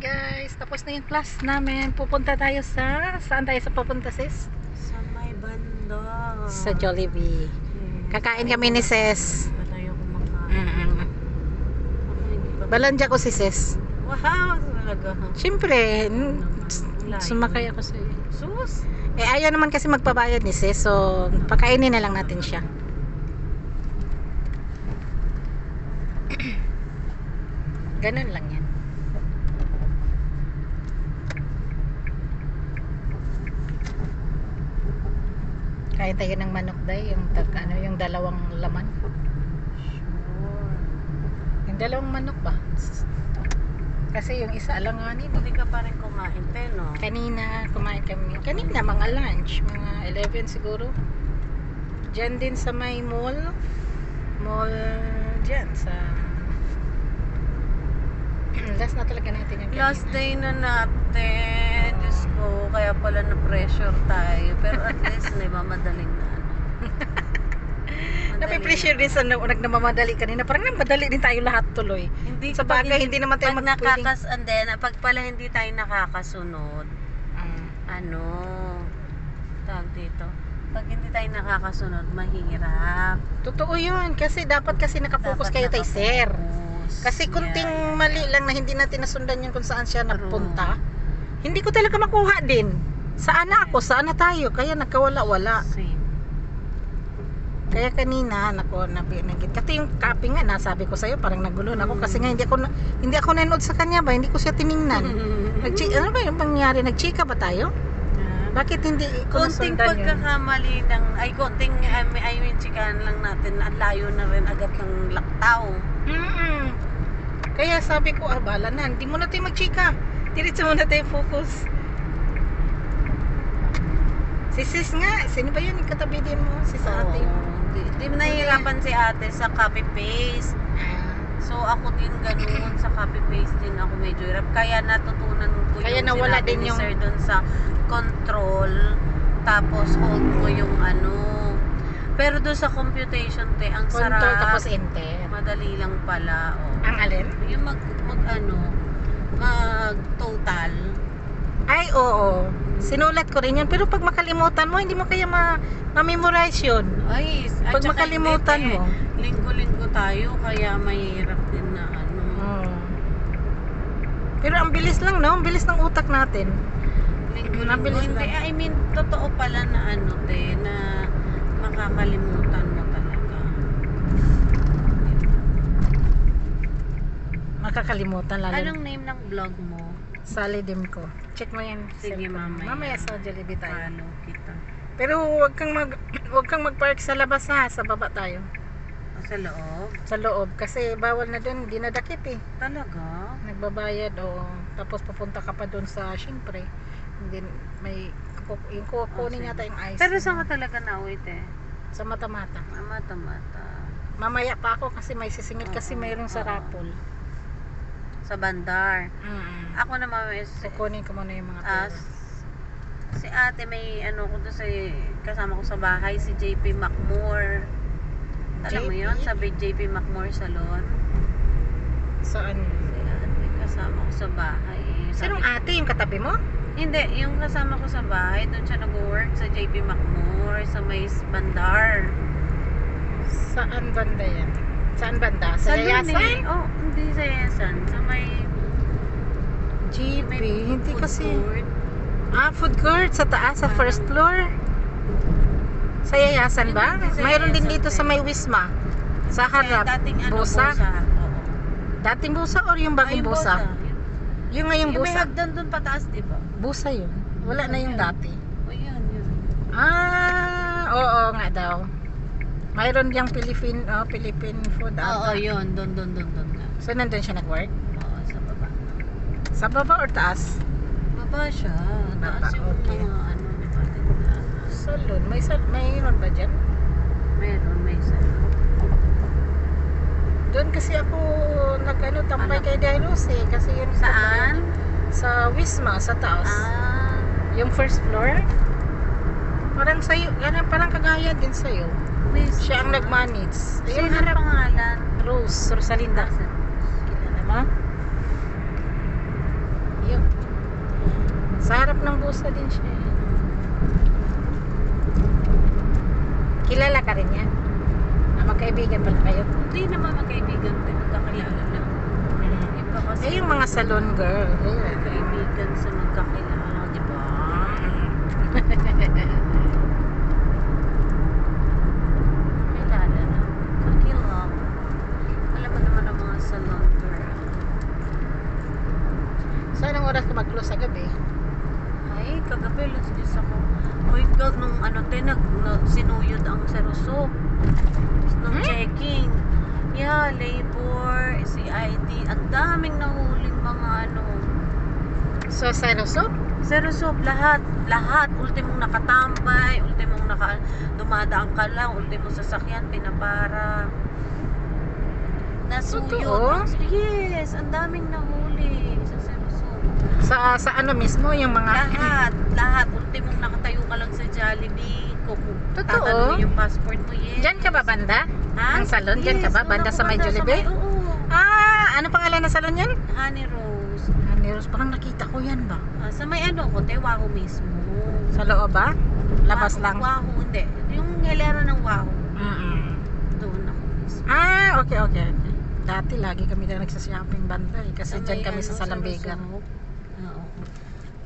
guys, tapos na yung class namin. Pupunta tayo sa, saan tayo sa pupunta sis? Sa may banda. Sa Jollibee. Hmm. Kakain kami ni sis. Pa tayo kumakain. Balanja ko si sis. Wow, talaga. Siyempre, sumakay ako sa Sus. Eh, ayaw naman kasi magpabayad ni sis. So, pakainin na lang natin siya. Ganun lang yan. Kain tayo ng manok day, yung tag, ano, yung dalawang laman. Sure. Yung dalawang manok ba? Kasi yung isa alanganin. eh. Hindi ka pa rin kumain, te, no? Kanina, kumain kami. Kanina, mga lunch. Mga 11 siguro. Diyan din sa may mall. Mall dyan sa... Last na talaga natin yung Last kanina. day na natin. Kaya pala na-pressure tayo. Pero at least, naimamadaling na. ano. Madali Napipressure na. din sa na- nagmamamadali kanina. Parang nagmadali din tayo lahat tuloy. Hindi Sa bagay, hindi naman tayo pag nakakas and then pag pala hindi tayo nakakasunod Ah. ano tawag dito pag hindi tayo nakakasunod mahirap totoo yun. Kasi dapat kasi nakafocus Dapat kayo tayo, sir. Kasi kunting yeah, mali lang na hindi natin nasundan yun kung saan siya True. Hindi ko talaga makuha din. Saan na ako? Saan na tayo? Kaya nakawala-wala. Same. Kaya kanina, nako, nabinagit. Kasi yung copy nga, nasabi ko sa'yo, parang nagulo na ako. Kasi nga, hindi ako, na, hindi ako nanood sa kanya ba? Hindi ko siya tiningnan. Nagchi ano ba yung pangyari? Nagchika ba tayo? Bakit hindi ko konting pagkakamali ng ay konting I mean, I mean chikahan lang natin ang layo na rin agad ng laktaw Mm-mm. Kaya sabi ko, ah, bala na. Hindi mo na tayo magchika. Diretso mo na tayo focus. Si sis nga, sino ba yun yung katabi din mo? Si sa ate. Di, di nahihirapan si ate sa copy paste Ah. So ako din ganun sa copy paste din ako medyo hirap. Kaya natutunan ko Kaya yung nawala sinabi din ni yung- sir dun sa control tapos hold mo yung ano. Pero doon sa computation te, ang Control sarap. tapos enter. Madali lang pala. Oh. Ang alin? Yung mag, mag ano, mag total. Ay, oo. Sinulat ko rin yun. Pero pag makalimutan mo, hindi mo kaya ma- ma-memorize yun. Ay, at Pag saka makalimutan hindi, mo. te, Linggo-linggo tayo kaya mahirap din na ano. Hmm. Pero ang bilis lang, no? Ang bilis ng utak natin. Linggo-linggo. Mabilis Hindi, lang. I mean, totoo pala na ano, te, na makakalimutan mo talaga. Makakalimutan lalo. Anong name ng vlog mo? Sally Dimco. Check mo yan. Sige, cellphone. mamaya. Mamaya sa Jollibee tayo. Follow kita. Pero huwag kang mag huwag kang mag-park sa labas ha, sa baba tayo. O, sa loob? Sa loob kasi bawal na doon, dinadakip eh. Talaga? Nagbabayad o tapos pupunta ka pa doon sa syempre. Hindi may yung kukunin sige. yata yung ice. Pero saan ka talaga na-uwi, te? Sa mata-mata. Ah, Mata-mata. Mamaya pa ako kasi may sisingit kasi Oo, mayroong sa oo. rapol. Sa Bandar. Mm. Ako naman, is, Kukunin ko muna yung mga as, pera. si ate may ano ko doon sa kasama ko sa bahay si JP Macmore alam mo yun sa big JP Macmore Salon Saan? si ate kasama ko sa bahay. Sabi Sinong ate yung katabi mo? Hindi, yung kasama ko sa bahay, doon siya nag-work sa JP Macmore, sa may Bandar. Saan banda yan? Saan banda? Sa Yayasan? eh. Oh, hindi sa Yayasan. Sa may, may hindi food kasi. court. Ah, food court sa taas, sa first floor. Sa Yayasan ba? Mayroon din dito sa may Wisma. Sa harap. dating ano, Busa? Oo. Dating busa or yung bagong busa? Yun. Yung ngayong Yung may busa. hagdan doon pataas, di ba? Busa yun. Wala na yung dati. O yun, yun. Ah, oo nga daw. Mayroon diyang Philippine, oh, Philippine food. Oo, ata. yun. Doon, doon, doon, doon. nga. So, nandun siya nag-work? Oo, sa baba. Sa baba or taas? Baba siya. Taas Baba, yung okay. mga ano. Salon. May, sal mayroon ba dyan? Meron, may isa. Doon kasi ako nag-ano, tambay Ano? kay Dairos eh. Kasi yun Saan? Sa Wisma, sa taas. Ah, Yung first floor. Parang sa'yo, ano, parang kagaya din sa'yo. May Siya ang nag-manage. Sino Ayun, ang harap. pangalan? Rose, Rosalinda. Kilala mo? Sa harap ng busa din siya. eh. Kilala ka rin yan? Ah, magkaibigan pala kayo? Hindi naman magkaibigan tayo, magkakilala lang. Iba kasi Eh, yung mga salon girl. eh. magkaibigan sa magkakilala, di ba? Kilala na. Kakilala. Alam mo naman ang mga salon girl. So, anong oras ka mag-close sa gabi? Ay, kagabi, alas 10 ako. Hoy, God, nung ano, te, nag, na, sinuyod ang serusok. Nung Hmm? checking. Yeah, labor, CID, ang daming nahuling mga ano. So, sa Rosop? Serusok, lahat, lahat. Ultimong nakatambay, ultimong naka, dumadaan ka lang, ultimong sasakyan, pinapara. Nasuyod. Totoo? Yes, ang daming nahuli sa serusok. Sa, sa ano mismo, yung mga... Lahat, lahat. Ultimong nakatayo ka lang sa Jollibee. Kung Totoo? yung passport mo, yes. Diyan ka ba banda? Ha? Ang salon? Diyan ka ba? Yes, Banda sa may Jollibee? Sa oo. Ah, ano pangalan ng salon yan? Honey Rose. Honey Rose, parang nakita ko yan ba? Ah, sa may ano ko, te, Wahoo mismo. Sa loob ba? Labas Wahoo- lang? Wahoo, hindi. Yung ngelera ng Wahoo. Mm-mm. Doon ako mismo. Ah, okay, okay. Dati lagi kami na nagsashopping banda eh. Kasi Sa dyan kami sa ano, Salambigan. Lusog.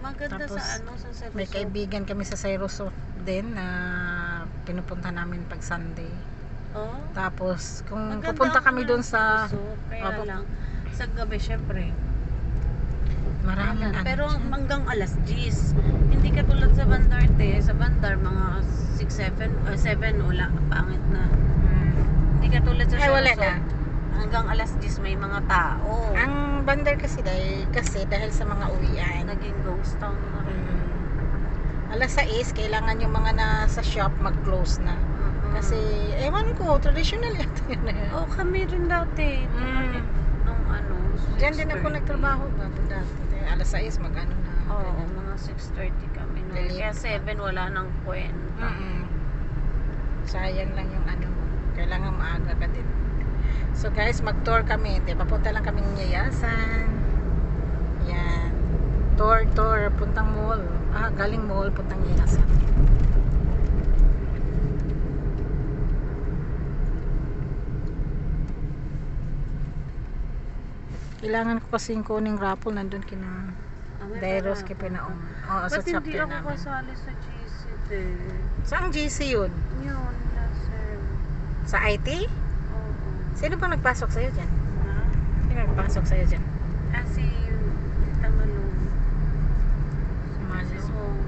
Maganda Tapos, sa ano, sa Serusok. May kaibigan kami sa Cyrusot din na pinupunta namin pag Sunday. Oh. Tapos, kung Maganda pupunta kami doon sa Kaya Opo. lang, sa gabi syempre. maraming Ayan, ano Pero dyan. hanggang alas 10. Hindi katulad sa Bandar te. Sa Bandar mga 6, 7, uh, 7 wala. Pangit na. Mm. Hindi katulad sa Ay, wala na. Hanggang alas 10 may mga tao. Ang bandar kasi dahil, kasi dahil sa mga uwian. Naging ghost town na rin. Mm. Alas 6, kailangan yung mga nasa shop mag-close na. Mm-mm. Kasi, ewan ko, traditional yata yun eh. Oh, kami rin dati. Mm. Nung ano. Diyan din ako 6:30. nagtrabaho ba? Dati. Alas 6, mag-ano na. Oo, mga 6.30 kami. No? Kaya 7 wala nang kwenta. Mm-mm. Sayang lang yung ano. Kailangan maaga ka. So guys, mag-tour kami. Di, papunta lang kami ng Yayasan. Yan. Tour, tour. Puntang mall. Ah, galing mall, puntang Yayasan. Kailangan ko kasi yung kuning raffle nandun kina Ah, Dairos parang- Kipinaong. Oo, sa Ba't hindi chapter ako namin. kasali sa GC? Saan GC yun? Yun, sir. Sa IT? Sino bang nagpasok sa'yo dyan? Ha? Sino nagpasok sa'yo dyan? Malo. Si Song.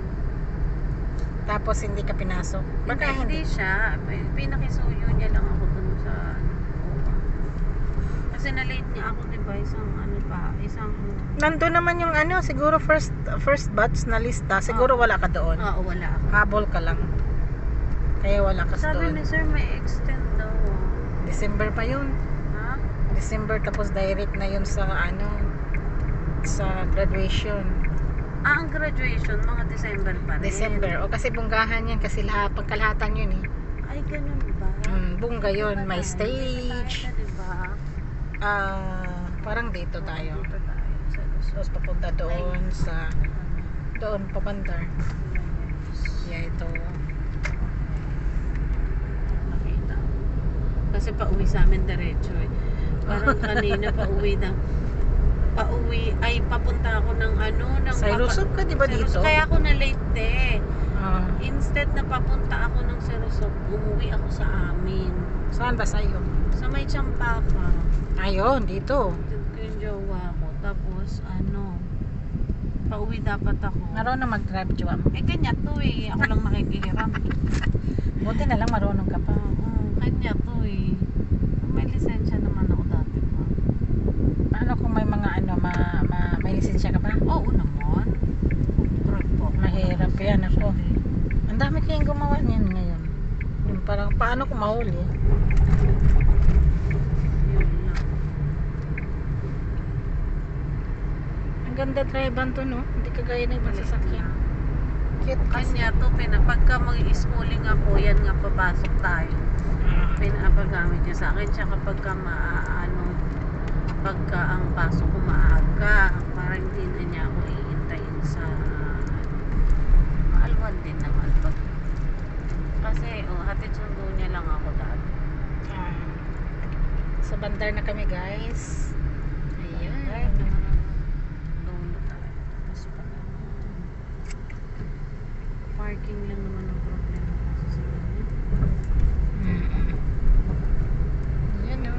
Tapos hindi ka pinasok? Baka Hindi, hindi siya. Pinakisuyo niya lang ako dun sa OWA. Kasi na-late niya ako, di ba? Isang ano pa, isang... Nandun naman yung ano, siguro first first batch na lista. Siguro Oo. wala ka doon. Oo, wala ako. Habol ka lang. Kaya wala ka Sabi doon. ni sir, may extend. December pa yun. Ha? December tapos direct na yun sa ano sa graduation. Ah, ang graduation, mga December pa rin. December. O kasi bunggahan yan kasi lahat pagkalahatan yun eh. Ay, ganun ba? Mm, bungga yun. May stage. Ah, parang dito tayo. Dito tayo. Tapos papunta doon sa doon pabandar. Yeah, ito. Nakita. Kasi pauwi sa amin diretso eh. Parang kanina pauwi na. Pauwi, ay papunta ako ng ano, ng Sa Ilusog ka, di ba Sa dito? Kaya ako na late eh. Ah, Instead na papunta ako ng Serosog, umuwi ako sa amin. saan ba sa'yo? Sa may Champaka. Ayun, dito. Dito ko yung jowa ko. Tapos ano, pauwi dapat ako. Marunong na mag-drive, Juam. Eh ganyan to eh. Ako lang nakikihiram. Buti na lang marunong ka pa. Kanya to eh. May lisensya naman ako dati pa. Paano kung may mga ano, ma, ma, may lisensya ka ba? Oo naman. Truck po. Mahirap yan ako. Ang dami kayong gumawa niyan ngayon. Yung parang, paano kung mahuli? Ang ganda drive to, no? Hindi kagaya na ibang sasakyan. Cute kasi. Kanya to, pina, pagka mag-schooling nga po, yan nga papasok tayo. Pinapagamit niya sa akin. Tsaka pagka maaano, pagka ang pasok ko maaga, para hindi na niya ako iintayin sa Ewan din naman. Pag, kasi, oh, hatid sundo niya lang ako dati. Ah. Sa bandar na kami guys. Ay, Ayan. naman. Parking lang naman ang problema kasi sa kanya. Mm. Yan o.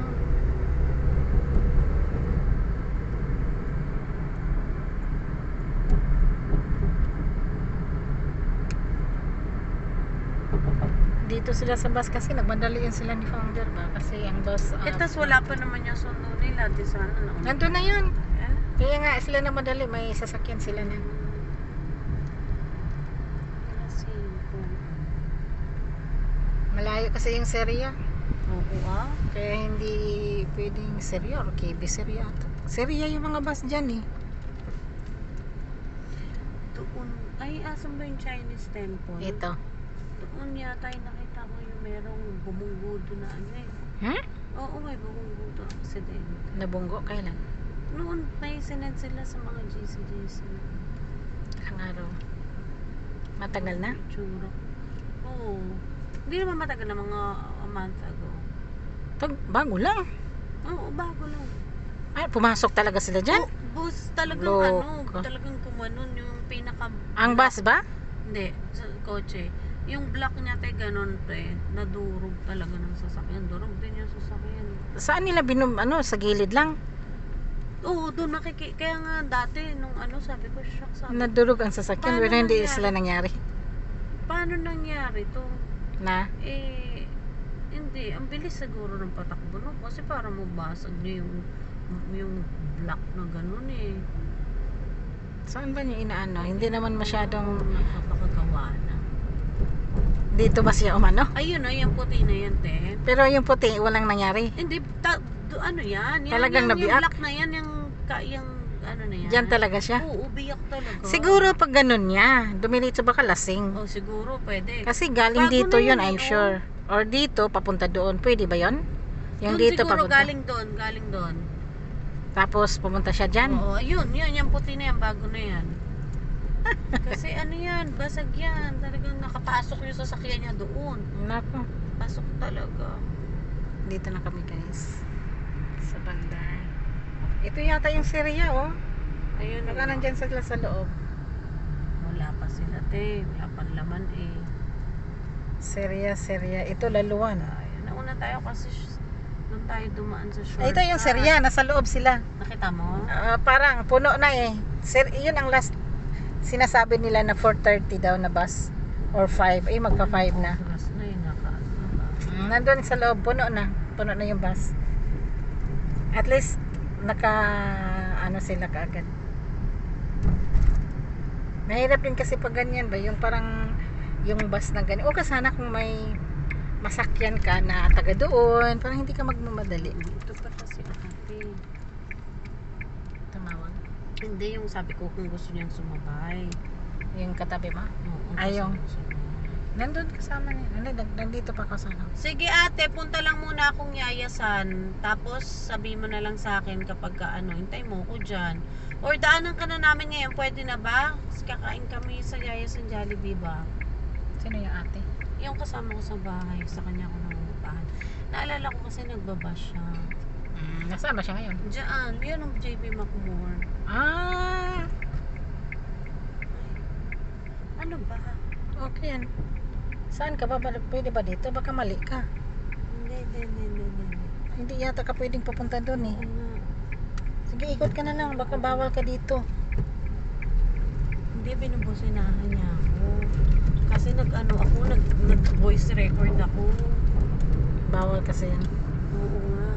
Dito sila sa bus kasi nagmadaliin sila ni founder ba? Kasi ang bus... ah, Eh, tas wala pa naman yung sundo nila. Di sana na. Nandun na yun. Eh? Kaya nga sila na madali. May sasakyan sila na. Alas 5. Malayo kasi yung Seria. Oo ah. Kaya hindi pwedeng Seria or KB Seria. ata. Seria yung mga bus dyan eh. Doon. Ay, asan ba yung Chinese temple? Ito. Doon yata yung merong bumunggudo na ano eh. Hmm? Oo, may bumunggudo accident. Nabunggo kailan? Noon, may sinend sila sa mga GC-GC. Ang araw. Matagal na? Itsura. Oo. Hindi naman matagal na mga a month ago. Pag bago lang. Oo, bago lang. Ay, pumasok talaga sila dyan? Oh, bus talagang Loko. ano, talagang kumanon yung pinaka... Ang bus ba? Hindi, sa kotse. Yung block niya tay ganun te, nadurog talaga ng sasakyan. Durog din yung sasakyan. Saan nila binum... Ano, sa gilid lang? Oo, doon nakiki... Kaya nga dati, nung ano, sabi ko, shock sabi. Nadurog ang sasakyan Paano pero hindi nangyari? sila nangyari. Paano nangyari to? Na? Eh, hindi. Ang bilis siguro ng patakbo no? Kasi para mabasag niya yung yung block na ganun eh. Saan ba niya inaano? Hindi naman masyadong... Nakapakagawa na. Dito ba siya umano? Ayun na, yung puti na yan, te. Pero yung puti, walang nangyari. Hindi, ta, do, ano yan? yan Talagang Yung nabiyak? block na yan, yung, ka, yung ano na yan. Diyan talaga siya. Oo, biyak talaga. Siguro pag ganun niya, dumiritso baka lasing. Oh, siguro, pwede. Kasi galing Bago dito yun, yun eh, I'm sure. Or dito, papunta doon. Pwede ba yun? Yung Doon dito siguro papunta. galing doon, galing doon. Tapos pumunta siya dyan. Oo, ayun, yun, yung puti na yan, bago na yan. Kasi ano yan, basag yan. Talagang nakapasok yung sasakyan niya doon. Nako. Pasok talaga. Dito na kami guys. Sa bandar. Ito yata yung Syria oh. Ayun, Baka nandyan sila sa loob. wala pa sila, te. Wala pang laman eh. Syria, Syria. Ito laluan. Ayun, nauna tayo kasi doon tayo dumaan sa short. Ay, ito yung Syria. Nasa loob sila. Nakita mo? Ah, parang puno na eh. Sir, yun ang last sinasabi nila na 4.30 daw na bus. Or 5. Ay, magpa 5 na. Nandun sa loob, puno na. Puno na yung bus. At least, naka, ano sila kaagad. Mahirap din kasi pag ganyan ba, yung parang, yung bus na ganyan. O kasana kung may masakyan ka na taga doon, parang hindi ka magmamadali. Ito pa kasi ate. Hindi yung sabi ko kung gusto niyang sumabay. Yung katabi mo. Oo, niya. Nandun kasama niya. Ano, nandito pa kasama. Sige ate, punta lang muna akong yayasan. Tapos sabi mo na lang sa akin kapag ka, ano, hintay mo ko dyan. Or daanan ka na namin ngayon, pwede na ba? Kasi Kakain kami sa yayasan Jollibee ba? Sino yung ate? Yung kasama ko sa bahay, sa kanya ako nangungupahan. Naalala ko kasi nagbaba siya. Mm, nasaan ba siya ngayon? Diyan, yun ang JB McMore. Ah, Ano ba? okay yan. Saan ka ba? Ba- Pwede ba dito? Baka mali ka. Hindi, hindi, hindi, hindi, hindi. Hindi yata ka pwedeng papunta doon eh. Oo nga. Sige, ikot ka na lang. Baka bawal ka dito. Hindi, binubusinahan niya ako. Kasi nag-ano ako, nag, nag-voice record ako. Bawal kasi yan. Oo nga.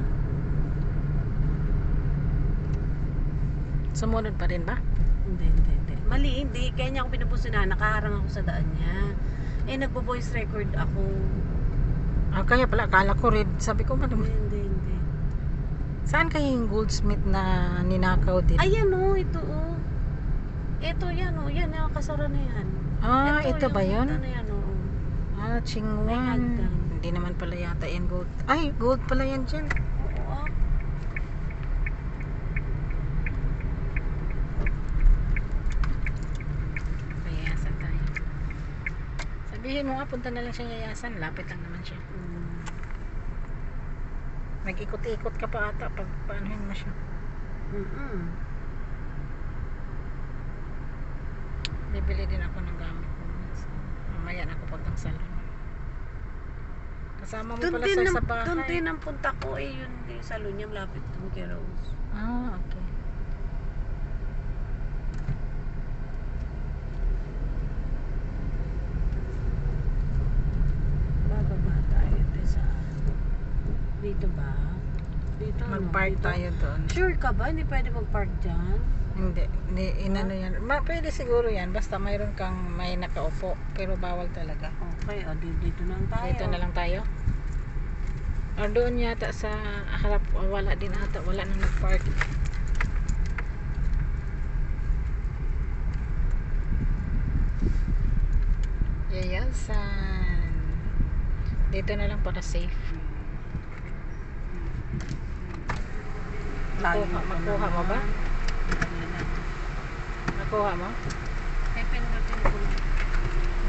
Sumunod pa rin ba? Hindi, hindi, hindi. Mali, hindi. Kaya niya ako binubusinahan. Nakaharang ako sa daan niya. Eh, nagbo-voice record ako. Ah, kaya pala, akala ko red. Sabi ko, Hindi, madam, hindi, hindi. saan kayo yung goldsmith na ninakaw din? Ayan o, ito o. Ito yan o. Yan, nakakasara na yan. ah, ito, yung ba yun? Ano yan o. Ah, May chingwan. hagdan. Hindi naman pala yata yan gold. Ay, gold pala yan dyan. Oo ah. Kaya sa tayo. Sabihin mo nga, punta na lang siya yayasan. Lapit lang naman siya. Mm. Nag-ikot-ikot ka pa ata pag paanuhin mo siya. Mm-mm. Bibili din ako ng gamit. Mamaya na ako puntang salon. Kasama mo Doon pala sir sa bahay. doon din ang punta ko eh, yun yung salon niya, malapit doon kay Rose. Ah, okay. Bababa tayo te sa dito ba? Dito ano? Mag-park Dito? tayo doon. Sure ka ba? Hindi pwede mag-park dyan? Hindi, hindi inano yan. Ma, pwede siguro yan basta mayroon kang may nakaupo pero bawal talaga. Okay, o di- dito na lang tayo. Dito na lang tayo. O doon yata sa harap wala din ata, wala nang nag-park. Yayasan. Dito na lang para safe. Layo Makuha- pa makuha mo ba? Nakuha mo?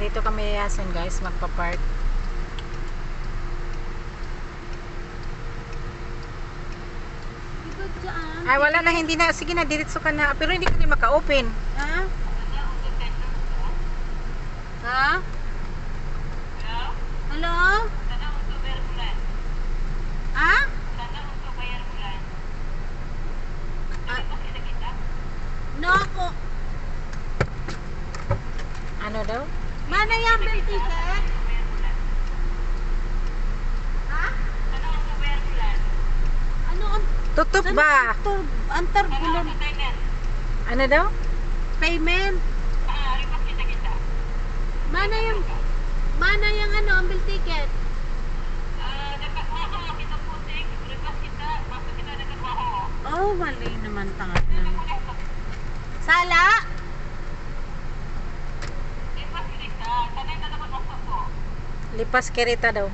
Dito kami yayasan guys, magpa-park. Ay wala na, hindi na. Sige na, diretso ka na. Pero hindi ka din maka-open. Ha? Ha? Hello? Ha? Ah. No ako. Ano daw? Mana yung bill ticket? Ha? Ano ang Tutup ba? Antar, antarbulan Ano daw? payment? Mana yung Mana yung ano, ang bill ticket? Oh, mali naman tanga lang. Sala? Lipas kereta daw.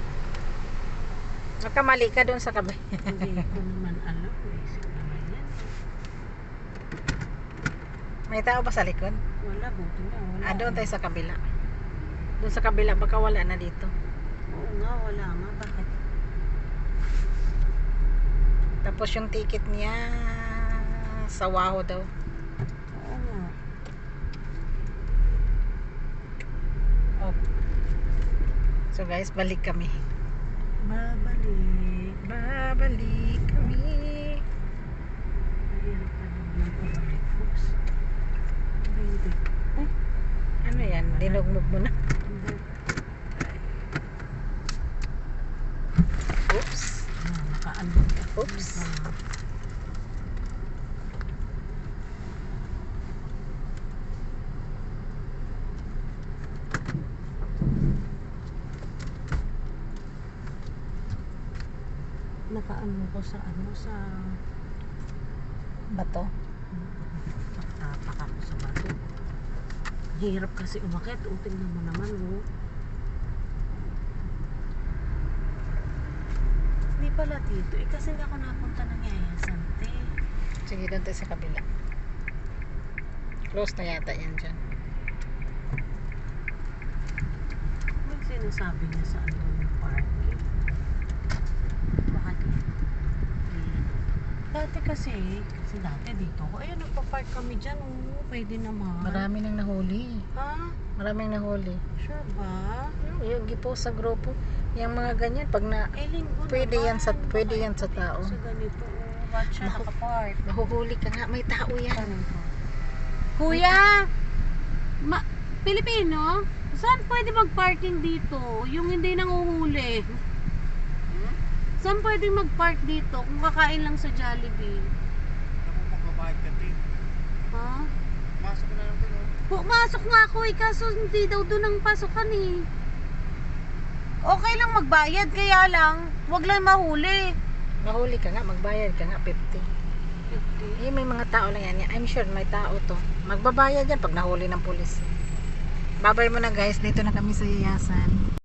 Nakamali ka doon sa kabe. Hindi ko naman alam. May tao ba sa likod? Wala, buti na. Wala. Ah, doon tayo sa kabila. Doon sa kabila, baka wala na dito. Oo nga, wala nga. Bakit? Tapos yung ticket niya sa Waho daw. Oo nga. Oh. So guys, balik kami. Babalik. Babalik kami. Baby. Ano yan? Dinugmog mo na. Oops. Ah. Oops. Nakaano ko sa ano sa Bato. Tapak ako sa bato. Hirap kasi umakit. O, tingnan mo naman, oh. Hindi pala dito. Eh, kasi hindi ako napunta ng yayasan, te. Sige, doon tayo sa kabila. Close na yata yan dyan. May sinasabi niya sa ano yung parking. Baka di. Hmm. Dati kasi, kasi dati dito. Ayun, nagpa-park kami dyan. Oh, pwede naman. Marami nang nahuli. Ha? Maraming nahuli. Sure ba? Yung gipo sa grupo. Yung mga ganyan, pag na Eh, linggo Pwede naman. yan sa- pwede yan sa tao. Sa ganito, oh. Ba't siya Naku. nakapark? mahuhuli ka nga, may tao yan. Kuya, ma Pilipino, saan pwede mag-parking dito? Yung hindi nanguhuli. Saan pwede mag-park dito kung kakain lang sa Jollibee? Ako magbabayad ka, Tin. Ha? Masok na lang din, oh. Pumasok nga ako eh, kaso hindi daw doon ang pasokan eh. Okay lang magbayad, kaya lang, wag lang mahuli. Mahuli ka nga, magbayad ka nga, 50. Eh, may mga tao lang yan. I'm sure may tao to. Magbabayad yan pag nahuli ng pulis. Babay mo na guys, dito na kami sa yayasan.